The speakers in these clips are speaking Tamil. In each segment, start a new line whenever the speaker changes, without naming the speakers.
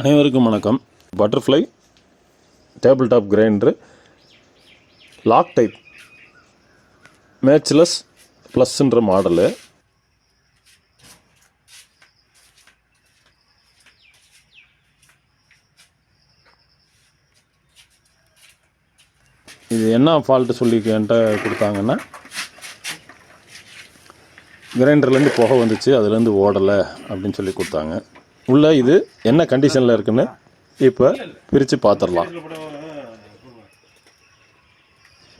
அனைவருக்கும் வணக்கம். Butterfly table top grinder lock type matchless ப்ளஸ்ன்ற model. இது என்ன ஃபால்ட்டு சொல்லி என்கிட்ட கொடுத்தாங்கன்னா கிரைண்டர்லேருந்து புகை வந்துச்சு அதுலேருந்து ஓடலை அப்படின்னு சொல்லி கொடுத்தாங்க. உள்ள இது என்ன கண்டிஷனில் இருக்குன்னு இப்போ பிரித்து பார்த்துடலாம்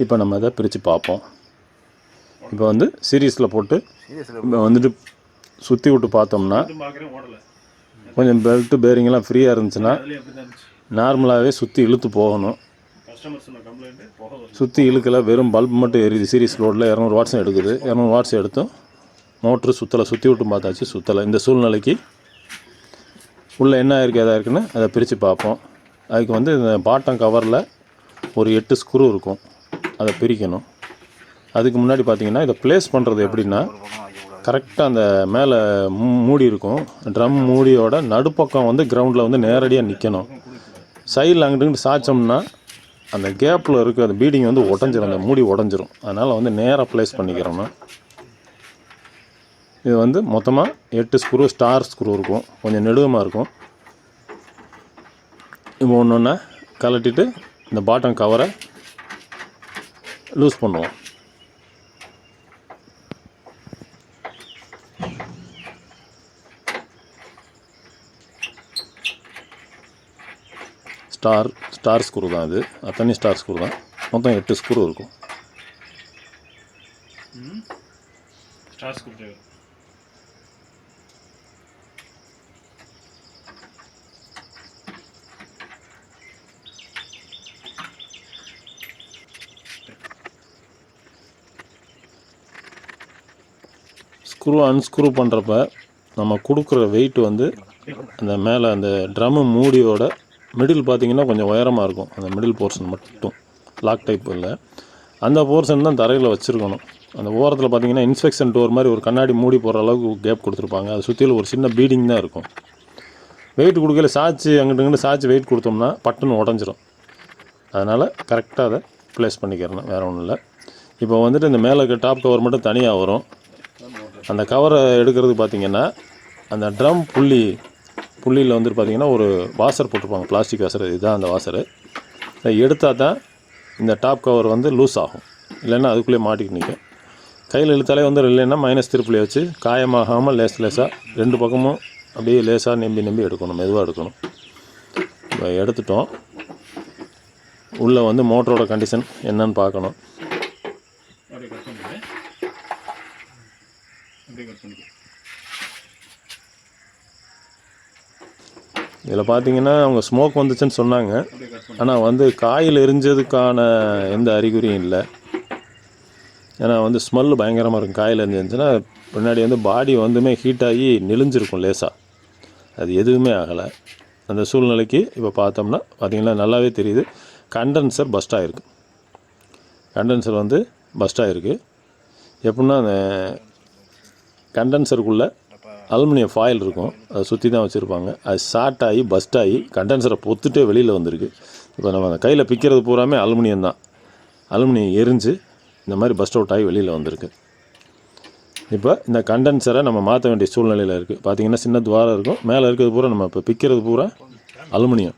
இப்போ நம்ம இதை பிரித்து பார்ப்போம். இப்போ வந்து சீரீஸில் போட்டு இப்போ வந்துட்டு சுற்றி விட்டு பார்த்தோம்னா கொஞ்சம் பெல்ட்டு பேரிங்கெல்லாம் ஃப்ரீயாக இருந்துச்சுன்னா நார்மலாகவே சுற்றி இழுத்து போகணும். சுற்றி இழுக்கல வெறும் பல்ப் மட்டும் எரியுது சீரிஸ் லோடில் இரநூறு வாட்ஸ் எடுக்குது. இரநூறு வாட்ஸ் எடுத்தும் மோட்ரு சுற்றலை சுற்றி விட்டு பார்த்தாச்சு சுற்றலை இந்த சூழ்நிலைக்கு உள்ளே என்ன இருக்குது எதாக இருக்குன்னு அதை பிரித்து பார்ப்போம். அதுக்கு வந்து இந்த பாட்டம் கவரில் ஒரு எட்டு ஸ்க்ரூ இருக்கும். அதை பிரிக்கணும். அதுக்கு முன்னாடி பார்த்தீங்கன்னா இதை ப்ளேஸ் பண்ணுறது எப்படின்னா கரெக்டாக அந்த மேலே மூடி இருக்கும். ட்ரம் மூடியோட நடுப்பக்கம் வந்து கிரவுண்டில் வந்து நேரடியாக நிற்கணும் சைடில் அங்கிட்டு சாய்ச்சோம்னா அந்த கேப்பில் இருக்க அந்த பீடிங் வந்து உடஞ்சிரும். அந்த மூடி உடஞ்சிரும். அதனால் வந்து நேராக ப்ளேஸ் பண்ணிக்கிறோம்னா இது வந்து மொத்தமாக எட்டு ஸ்க்ரூ ஸ்டார் ஸ்க்ரூ இருக்கும். கொஞ்சம் நெடுகமாக இருக்கும். இப்போ ஒன்று ஒன்றா கலட்டிட்டு இந்த பாட்டம் கவரை லூஸ் பண்ணுவோம். ஸ்டார் ஸ்டார் ஸ்க்ரூ தான் அது. அத்தனை ஸ்டார் ஸ்க்ரூ தான். மொத்தம் எட்டு ஸ்க்ரூ இருக்கும்.
ஸ்டார் ஸ்க்ரூ
ஸ்க்ரூ அன்ஸ்க்ரூ பண்ணுறப்ப நம்ம கொடுக்குற வெயிட் வந்து அந்த மேலே அந்த ட்ரம்மு மூடியோட மிடில் பார்த்தீங்கன்னா கொஞ்சம் உயரமாக இருக்கும். அந்த மிடில் போர்ஷன் மட்டும். லாக் டைப் இல்லை. அந்த போர்ஷன் தான் தரையில் வச்சுருக்கணும். அந்த ஓரத்தில் பார்த்தீங்கன்னா இன்ஸ்பெக்ஷன் டோர் மாதிரி ஒரு கண்ணாடி மூடி போகிற அளவுக்கு கேப் கொடுத்துருப்பாங்க. அது சுற்றிலும் ஒரு சின்ன பீடிங் தான் இருக்கும். வெயிட் கொடுக்கல சாய்ச்சி அங்கிட்டு இங்கிட்டு சாய்ச்சி வெயிட் கொடுத்தோம்னா பட்டுன்னு உடஞ்சிரும். அதனால் கரெக்டாக அதை ப்ளேஸ் பண்ணிக்கிறணும். வேறு ஒன்றும் இல்லை. இப்போ வந்துட்டு இந்த மேலே இருக்க டாப் கவர் மட்டும் தனியாக வரும். அந்த கவரை எடுக்கிறது பார்த்திங்கன்னா அந்த ட்ரம் புள்ளி புள்ளியில் வந்துட்டு பார்த்தீங்கன்னா ஒரு வாசர் போட்டிருப்பாங்க பிளாஸ்டிக் வாசர் இதுதான் அந்த வாசர் இதை எடுத்தால் தான் இந்த டாப் கவர் வந்து லூஸ் ஆகும். இல்லைன்னா அதுக்குள்ளேயே மாட்டிட்டு நிற்கும். கையில் இழுத்தாலே வந்து இல்லைன்னா மைனஸ் திருப்பிலே வச்சு காயமாகாமல் லேஸ் லேசாக ரெண்டு பக்கமும் அப்படியே லேசாக நம்பி நம்பி எடுக்கணும் மெதுவாக எடுக்கணும். இப்போ எடுத்துட்டோம். உள்ளே வந்து மோட்டரோட கண்டிஷன் என்னன்னு பார்க்கணும்
அப்படியே கட் பண்ணிக்கிறேன் அப்படியே கட் பண்ணிக்கலாம்
இதில் பார்த்தீங்கன்னா அவங்க ஸ்மோக் வந்துச்சுன்னு சொன்னாங்க. ஆனால் வந்து காயில் எரிஞ்சதுக்கான எந்த அறிகுறியும் இல்லை. ஏன்னா வந்து ஸ்மெல் பயங்கரமாக இருக்கும். காயில் எரிஞ்சிருந்துச்சுன்னா பின்னாடி வந்து பாடி வந்துமே ஹீட் ஆகி நெளிஞ்சிருக்கும் லேசாக அது எதுவுமே ஆகலை. அந்த சூழ்நிலைக்கு இப்போ பார்த்தோம்னா பார்த்திங்கன்னா நல்லாவே தெரியுது. கண்டென்சர் பஸ்ட் ஆகிருக்கு கண்டென்சர் வந்து பஸ்ட் ஆகிருக்கு எப்படின்னா அந்த கண்டென்சருக்குள்ளே அலுமினியம் ஃபாயில் இருக்கும். அதை சுற்றி தான் வச்சுருப்பாங்க. அது ஷார்ட் ஆகி பஸ்ட் ஆகி கண்டென்சரை பொத்துட்டே வெளியில் வந்திருக்கு. இப்போ நம்ம அந்த கையில் பிக்கிறது பூராமே அலுமினியம் தான். அலுமினியம் எரிஞ்சு இந்த மாதிரி பஸ்ட் அவுட் ஆகி வெளியில் வந்திருக்கு. இப்போ இந்த கண்டென்சரை நம்ம மாற்ற வேண்டிய சூழ்நிலையில் இருக்குது பார்த்தீங்கன்னா சின்ன துவாரம் இருக்கும். மேலே இருக்கிறது பூரா நம்ம இப்போ பிக்கிறது பூரா அலுமினியம்.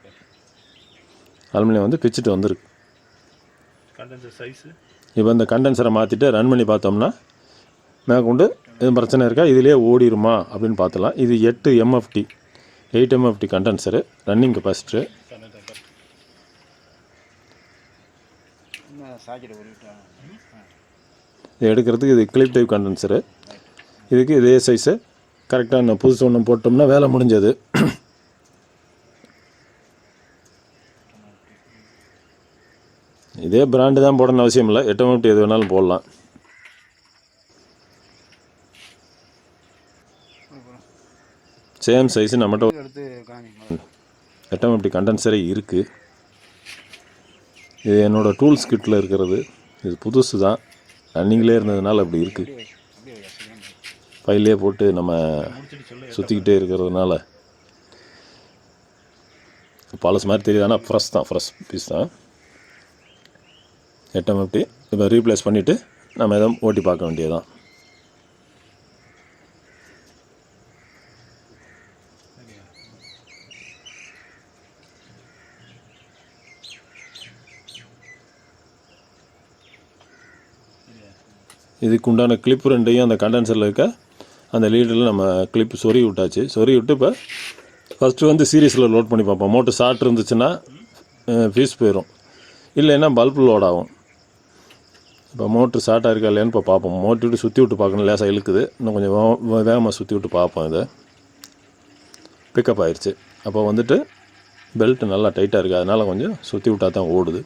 அலுமினியம் வந்து பிச்சுட்டு வந்திருக்கு.
கண்டென்சர் சைஸு
இப்போ இந்த கண்டென்சரை மாற்றிட்டு ரன் பண்ணி பார்த்தோம்னா மேற்கொண்டு எதுவும் பிரச்சனை இருக்கா? இதிலே ஓடிருமா? அப்படின்னு பார்த்தலாம் இது எட்டு MFD eight MFD condenser running capacitor இது எடுக்கிறதுக்கு இது கிளிப் டைப் கண்டென்சரு இதுக்கு இதே சைஸு கரெக்டாக நான் புதுசு ஒன்று போட்டோம்னா வேலை முடிஞ்சது. இதே பிராண்டு தான் போடணும்னு அவசியம் இல்லை. எட்டு எம்எஃப்டி எது வேணாலும் போடலாம். சேம் சைஸு நம்மகிட்ட
எடுத்து
எட்டாம் அப்படி கண்டென்சரே இருக்குது இது என்னோடய டூல்ஸ் கிட்டில் இருக்கிறது. இது புதுசு தான் ரன்னிங்லேயே இருந்ததுனால அப்படி இருக்குது. ஃபைல்லே போட்டு நம்ம சுற்றிக்கிட்டே இருக்கிறதுனால. பழசு மாதிரி தெரியுது ஆனால் ஃப்ரெஷ் தான் ஃப்ரெஷ் பீஸ் தான். எட்டம் எப்படி இப்போ ரீப்ளேஸ் பண்ணிவிட்டு நம்ம எதுவும் ஓட்டி பார்க்க வேண்டியதுதான். இதுக்கு உண்டான கிளிப் ரெண்டையும் அந்த கண்டென்சரில் இருக்க அந்த லீடரில் நம்ம கிளிப் சொறி விட்டாச்சு. சொறி விட்டு இப்போ ஃபஸ்ட்டு வந்து சீரியஸில் லோட் பண்ணி பார்ப்போம். மோட்டர் ஷார்ட் இருந்துச்சுன்னா ஃபீஸ் போயிடும் இல்லைன்னா பல்ப் லோட் ஆகும். இப்போ மோட்ரு ஷார்ட்டாக இருக்கா இல்லையான்னு இப்போ பார்ப்போம். மோட்டர் விட்டு சுற்றி விட்டு பார்க்கணும். லேசாக இழுக்குது. இன்னும் கொஞ்சம் வேகமாக சுற்றி விட்டு பார்ப்போம் இதை. பிக்கப் ஆயிடுச்சு அப்போ வந்துட்டு பெல்ட் நல்லா டைட்டாக இருக்குது அதனால் கொஞ்சம் சுற்றி விட்டால் தான் ஓடுது.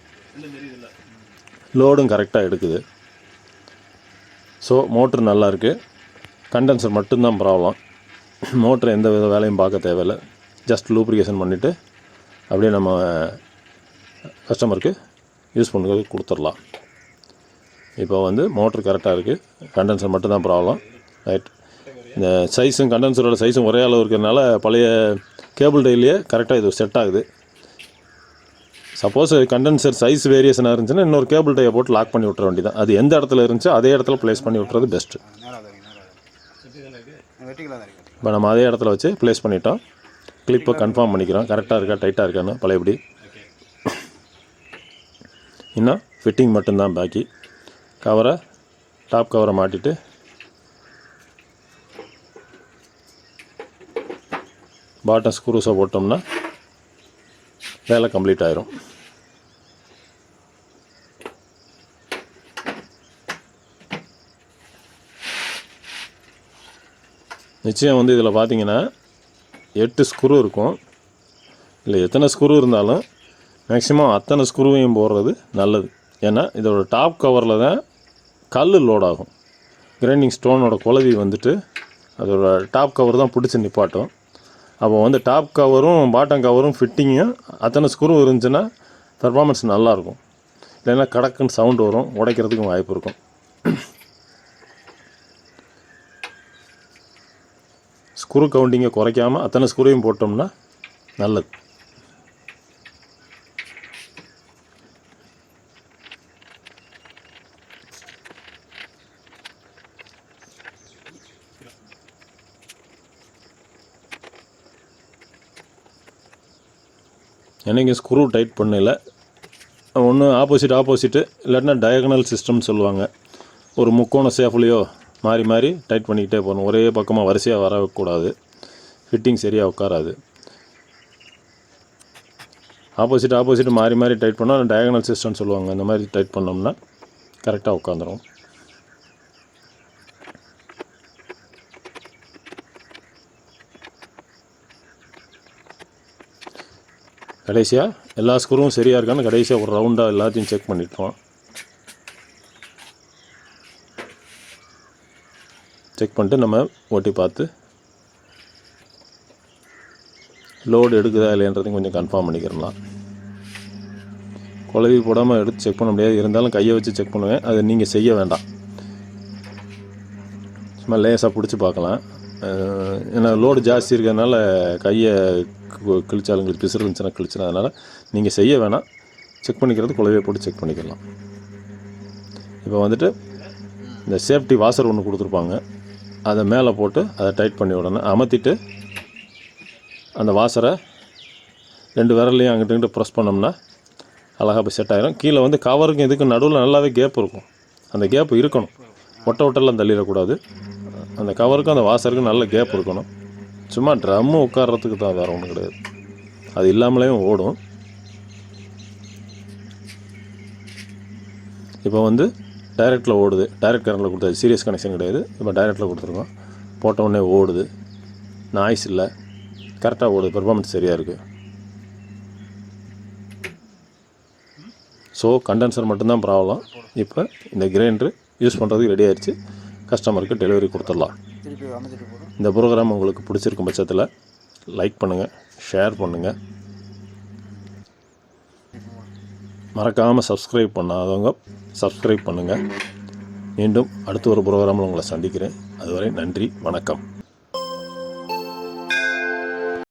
லோடும் கரெக்டாக எடுக்குது. ஸோ மோட்ரு நல்லா இருக்குது கண்டென்சர் மட்டும்தான் ப்ராப்ளம் மோட்ரு எந்த வித வேலையும் பார்க்க தேவையில்லை. ஜஸ்ட் லூப்ரிகேஷன் பண்ணிவிட்டு அப்படியே நம்ம கஸ்டமருக்கு யூஸ் பண்ணி கொடுத்துடலாம். இப்போ வந்து மோட்ரு கரெக்டாக இருக்குது கண்டென்சர் மட்டும்தான் ப்ராப்ளம் ரைட் இந்த சைஸும் கண்டென்சரோட சைஸும் ஒரே அளவு இருக்கிறதுனால பழைய கேபிள் டெய்லியே கரெக்டாக இது செட் ஆகுது. சப்போஸ் கண்டென்சர் சைஸ் வேரியேஷனாக இருந்துச்சுன்னா இன்னொரு கேபிள் டையை போட்டு லாக் பண்ணி விட்ற வேண்டியதான் அது எந்த இடத்துல இருந்துச்சோ அதே இடத்துல ப்ளேஸ் பண்ணி விட்றது பெஸ்ட்டு இப்போ நம்ம அதே இடத்துல வச்சு ப்ளேஸ் பண்ணிட்டோம். கிளிப்பை கன்ஃபார்ம் பண்ணிக்கிறோம். கரெக்டாக இருக்கா டைட்டாக இருக்கான்னு பழையபடி. இன்னும் ஃபிட்டிங் மட்டும்தான் பாக்கி. கவரை டாப் கவரை மாட்டிட்டு. பாட்டம் ஸ்க்ரூஸை போட்டோம்னா வேலை கம்ப்ளீட் ஆயிரும். நிச்சயம் வந்து இதில் பார்த்தீங்கன்னா எட்டு ஸ்க்ரூ இருக்கும். இல்லை எத்தனை ஸ்க்ரூ இருந்தாலும் மேக்ஸிமம் அத்தனை ஸ்க்ரூவையும் போடுறது நல்லது. ஏன்னா இதோட டாப் கவரில் தான் கல் லோட் ஆகும். கிரைண்டிங் ஸ்டோனோட குலவி வந்துட்டு அதோட டாப் கவர் தான் பிடிச்சி நிப்பாட்டும். அப்போ வந்து டாப் கவரும் பாட்டம் கவரும் ஃபிட்டிங்கும் அத்தனை ஸ்க்ரூ இருந்துச்சுன்னா பெர்ஃபார்மன்ஸ் நல்லாயிருக்கும். இல்லைன்னா கடக்குன்னு சவுண்ட் வரும் உடைக்கிறதுக்கும் வாய்ப்பு இருக்கும். ஸ்க்ரூ கவுண்டிங்கை குறைக்காமல் அத்தனை ஸ்க்ரூவையும் போட்டோம்னா நல்லது. என்னைக்கு ஸ்க்ரூ டைட் பண்ணல. ஒன்று ஆப்போசிட் ஆப்போசிட்டு இல்லாட்டினா டயகனல் சிஸ்டம்னு சொல்லுவாங்க. ஒரு முக்கோண சேஃப்லேயோ மாறி மாறி டைட் பண்ணிக்கிட்டே போகணும். ஒரே பக்கமாக வரிசையாக வரக்கூடாது. ஃபிட்டிங் சரியாக உட்காராது. ஆப்போசிட் ஆப்போசிட் மாறி மாறி டைட் பண்ணால் டயகனல் சிஸ்டம்னு சொல்லுவாங்க. இந்த மாதிரி டைட் பண்ணோம்னா கரெக்டாக உட்காந்துரும். கடைசியாக எல்லா ஸ்க்ரூவும் சரியாக இருக்கான்னு கடைசியாக ஒரு ரவுண்டாக எல்லாத்தையும் செக் பண்ணிட்டோம். செக் பண்ணிட்டு நம்ம ஓட்டி பார்த்து லோடு எடுக்குதா இல்லைன்றதையும் கொஞ்சம் கன்ஃபார்ம் பண்ணிக்கிறலாம். குழவி போடாமல் எடுத்து செக் பண்ண முடியாது. இருந்தாலும் கையை வச்சு செக் பண்ணுவேன். அது நீங்கள் செய்ய வேண்டாம். சும்மா லேசாக பிடிச்சி பார்க்கலாம். ஏன்னா லோடு ஜாஸ்தி இருக்கிறதுனால கையை கிழிச்சாலும் கிழிச்சு பிசுறு இருந்துச்சுன்னா கிழிச்சுனா அதனால் நீங்கள் செய்ய வேணாம். செக் பண்ணிக்கிறது குழவையை போட்டு செக் பண்ணிக்கலாம். இப்போ வந்துட்டு இந்த சேஃப்டி வாசர் ஒன்று கொடுத்துருப்பாங்க. அதை மேலே போட்டு அதை டைட் பண்ணி விடணும். அமர்த்திட்டு அந்த வாசரை ரெண்டு விரல்லையும் அங்கிட்டு இங்கிட்டு ப்ரெஸ் பண்ணோம்னா அழகாக போய் செட் ஆகிடும் கீழே வந்து கவருக்கும் இதுக்கும் நடுவில் நல்லாவே கேப் இருக்கும். அந்த கேப் இருக்கணும். ஒட்ட ஒட்டெல்லாம் தள்ளிடக்கூடாது. அந்த கவருக்கும் அந்த வாசருக்கும் நல்ல கேப் இருக்கணும். சும்மா ட்ரம்மு உட்கார்றதுக்கு தான் வேறு ஒன்றும் கிடையாது. அது இல்லாமலேயும் ஓடும். இப்போ வந்து டைரக்டில் ஓடுது. டைரக்ட் கரண்டில் கொடுத்தாது சீரியஸ் கனெக்ஷன் கிடையாது. இப்போ டைரக்டில் கொடுத்துருக்கோம். போட்ட உடனே ஓடுது. நாய்ஸ் இல்லை. கரெக்டாக ஓடுது. பெர்ஃபார்மன்ஸ் சரியாக இருக்குது ஸோ கண்டென்சர் மட்டும்தான் ப்ராப்ளம் இப்போ இந்த கிரைண்டர் யூஸ் பண்ணுறதுக்கு ரெடி ஆயிடுச்சு. கஸ்டமருக்கு டெலிவரி கொடுத்துடலாம். இந்த ப்ரோக்ராம் உங்களுக்கு பிடிச்சிருக்கும் பட்சத்தில் லைக் பண்ணுங்கள் ஷேர் பண்ணுங்கள் மறக்காமல் சப்ஸ்கிரைப் பண்ணாதவங்க சப்ஸ்கிரைப் பண்ணுங்கள் மீண்டும் அடுத்த ஒரு ப்ரோக்ராமில் உங்களை சந்திக்கிறேன். அதுவரை நன்றி வணக்கம்.